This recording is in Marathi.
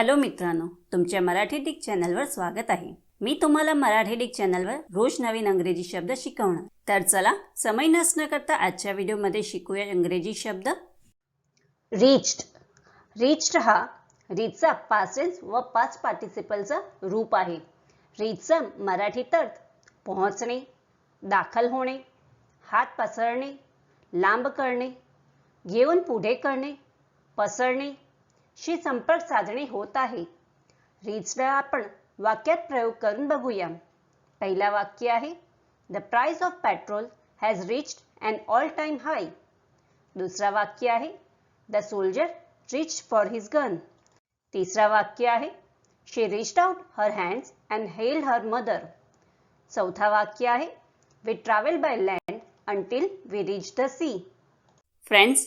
हॅलो मित्रांनो तुमच्या मराठी डिक चॅनलवर स्वागत आहे. मी तुम्हाला मराठी डिक चॅनलवर रोज नवीन अंग्रेजी शब्द शिकवणार. तर चला समय नसणं करता आजच्या व्हिडिओमध्ये शिकूया इंग्रजी शब्द. रिच्ड रिच्ड हा रीचचा पाच व पाच पार्टिसिपलचं रूप आहे. रीचचा मराठीत अर्थ पोहोचणे दाखल होणे हात पसरणे लांब करणे घेऊन पुढे करणे पसरणे शी संपर्क साधणे होत आहे. रीचला आपण वाक्यात प्रयोग करून बघूया. पहिला वाक्य आहे the price of petrol has reached and all time high दुसरा वाक्य आहे the soldier reach for his gun तिसरा वाक्य आहे she reached out her hands and held her mother चौथा वाक्य आहे we travel by land until we reach the sea friends